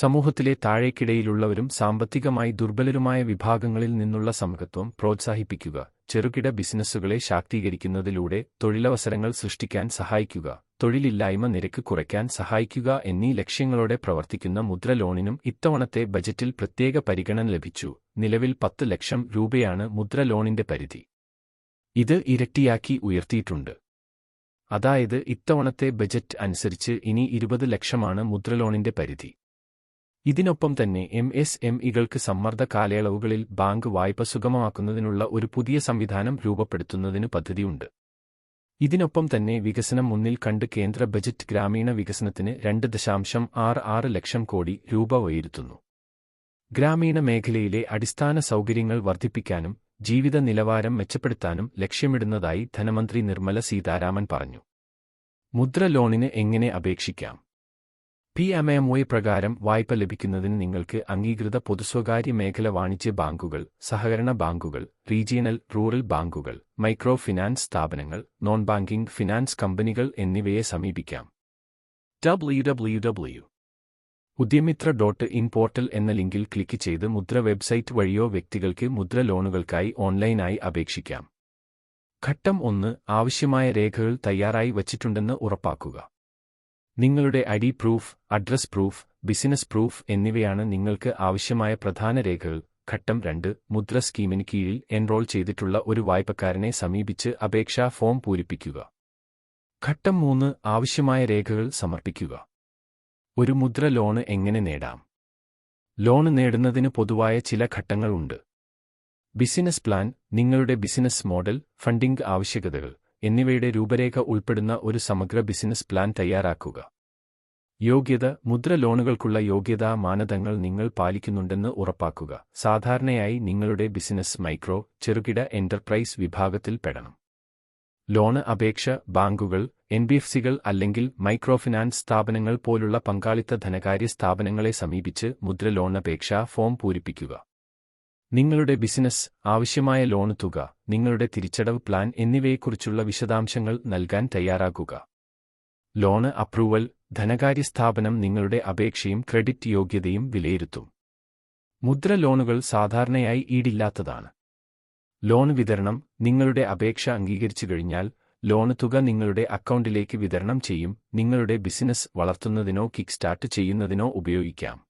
സമൂഹത്തിലെ താഴേക്കിടയിലുള്ളവരും സാമ്പത്തികമായി ദുർബലരുമായ വിഭാഗങ്ങളിൽ നിന്നുള്ള സമത്വം പ്രോത്സാഹിപ്പിക്കുക ചെറുകിട ബിസിനസ്സുകളെ ശാക്തീകരിക്കുന്നതിലൂടെ തൊഴിലവസരങ്ങൾ സൃഷ്ടിക്കാൻ സഹായിക്കുക തൊഴിലില്ലായ്മ നിരക്ക് കുറയ്ക്കാൻ സഹായിക്കുക എന്നീ ലക്ഷ്യങ്ങളോടെ പ്രവർത്തിക്കുന്ന മുദ്ര ലോണിനും ഇത്തവണത്തെ ബജറ്റിൽ പ്രത്യേക പരിഗണന ലഭിച്ചു. നിലവിൽ പത്ത് ലക്ഷം രൂപയാണ് മുദ്ര ലോണിന്റെ പരിധി. ഇത് ഇരട്ടിയാക്കി ഉയർത്തിയിട്ടുണ്ട്. അതായത് ഇത്തവണത്തെ ബജറ്റ് അനുസരിച്ച് ഇനി ഇരുപത് ലക്ഷമാണ് മുദ്രലോണിന്റെ പരിധി. ഇതിനൊപ്പം തന്നെ എം എസ് എം ഇകൾക്ക് സമ്മർദ്ദ കാലയളവുകളിൽ ബാങ്ക് വായ്പ സുഗമമാക്കുന്നതിനുള്ള ഒരു പുതിയ സംവിധാനം രൂപപ്പെടുത്തുന്നതിന് പദ്ധതിയുണ്ട്. ഇതിനൊപ്പം തന്നെ വികസനം മുന്നിൽ കണ്ട് കേന്ദ്ര ബജറ്റ് ഗ്രാമീണ വികസനത്തിന് രണ്ട് ദശാംശം ആറ് ആറ് ലക്ഷം കോടി രൂപ വൈരുത്തുന്നു ഗ്രാമീണ മേഖലയിലെ അടിസ്ഥാന സൗകര്യങ്ങൾ വർദ്ധിപ്പിക്കാനും ജീവിത നിലവാരം മെച്ചപ്പെടുത്താനും ലക്ഷ്യമിടുന്നതായി ധനമന്ത്രി നിർമ്മല സീതാരാമൻ പറഞ്ഞു. മുദ്ര ലോണിന് എങ്ങനെ അപേക്ഷിക്കാം? പി എം എം ഒ പ്രകാരം വായ്പ ലഭിക്കുന്നതിന് നിങ്ങൾക്ക് അംഗീകൃത പൊതുസ്വകാര്യ മേഖല വാണിജ്യ ബാങ്കുകൾ സഹകരണ ബാങ്കുകൾ റീജിയണൽ റൂറൽ ബാങ്കുകൾ മൈക്രോ ഫിനാൻസ് സ്ഥാപനങ്ങൾ നോൺ ബാങ്കിംഗ് ഫിനാൻസ് കമ്പനികൾ എന്നിവയെ സമീപിക്കാം. W W W Udyamitra dot in portal എന്ന ലിങ്കിൽ ക്ലിക്ക് ചെയ്ത് മുദ്ര വെബ്സൈറ്റ് വഴിയോ വ്യക്തികൾക്ക് മുദ്ര ലോണുകൾക്കായി ഓൺലൈനായി അപേക്ഷിക്കാം. ഘട്ടം ഒന്ന് ആവശ്യമായ രേഖകൾ തയ്യാറായി വച്ചിട്ടുണ്ടെന്ന് ഉറപ്പാക്കുക. നിങ്ങളുടെ ID proof address proof business proof എന്നിവയാണ് നിങ്ങൾക്ക് ആവശ്യമായ പ്രധാന രേഖകൾ. ഘട്ടം രണ്ട് മുദ്ര സ്കീമിന് കീഴിൽ എൻറോൾ ചെയ്തിട്ടുള്ള ഒരു വായ്പക്കാരനെ സമീപിച്ച് അപേക്ഷാ ഫോം പൂരിപ്പിക്കുക. ഘട്ടം മൂന്ന് ആവശ്യമായ രേഖകൾ സമർപ്പിക്കുക. ഒരു മുദ്ര ലോണ് എങ്ങനെ നേടാം? ലോണ് നേടുന്നതിന് പൊതുവായ ചില ഘട്ടങ്ങളുണ്ട്. ബിസിനസ് പ്ലാൻ നിങ്ങളുടെ ബിസിനസ് മോഡൽ ഫണ്ടിംഗ് ആവശ്യകതകൾ. എന്നിവയുടെ രൂപരേഖ ഉൾപ്പെടുന്ന ഒരു സമഗ്ര ബിസിനസ് പ്ലാൻ തയ്യാറാക്കുക. യോഗ്യത മുദ്ര ലോണുകൾക്കുള്ള യോഗ്യതാ മാനദണ്ഡങ്ങൾ നിങ്ങൾ പാലിക്കുന്നുണ്ടെന്ന് ഉറപ്പാക്കുക. സാധാരണയായി നിങ്ങളുടെ ബിസിനസ് മൈക്രോ ചെറുകിട എന്റർപ്രൈസ് വിഭാഗത്തിൽ പെടണം. ലോണ് അപേക്ഷ ബാങ്കുകൾ എൻ ബി എഫ് സികൾ അല്ലെങ്കിൽ മൈക്രോ ഫിനാൻസ് സ്ഥാപനങ്ങൾ പോലുള്ള പങ്കാളിത്ത ധനകാര്യ സ്ഥാപനങ്ങളെ സമീപിച്ച് മുദ്ര ലോൺ ഫോം പൂരിപ്പിക്കുക. നിങ്ങളുടെ ബിസിനസ് ആവശ്യമായ ലോൺ തുക നിങ്ങളുടെ തിരിച്ചടവ് പ്ലാൻ എന്നിവയെക്കുറിച്ചുള്ള വിശദാംശങ്ങൾ നൽകാൻ തയ്യാറാകുക. ലോണ് അപ്രൂവൽ ധനകാര്യ സ്ഥാപനം നിങ്ങളുടെ അപേക്ഷയും ക്രെഡിറ്റ് യോഗ്യതയും വിലയിരുത്തും. മുദ്ര ലോണുകൾ സാധാരണയായി ഈടില്ലാത്തതാണ്. ലോൺ വിതരണം നിങ്ങളുടെ അപേക്ഷ അംഗീകരിച്ചു കഴിഞ്ഞാൽ ലോൺ തുക നിങ്ങളുടെ അക്കൗണ്ടിലേക്ക് വിതരണം ചെയ്യും നിങ്ങളുടെ ബിസിനസ് വളർത്തുന്നതിനോ കിക്ക് സ്റ്റാർട്ട് ചെയ്യുന്നതിനോ ഉപയോഗിക്കാം.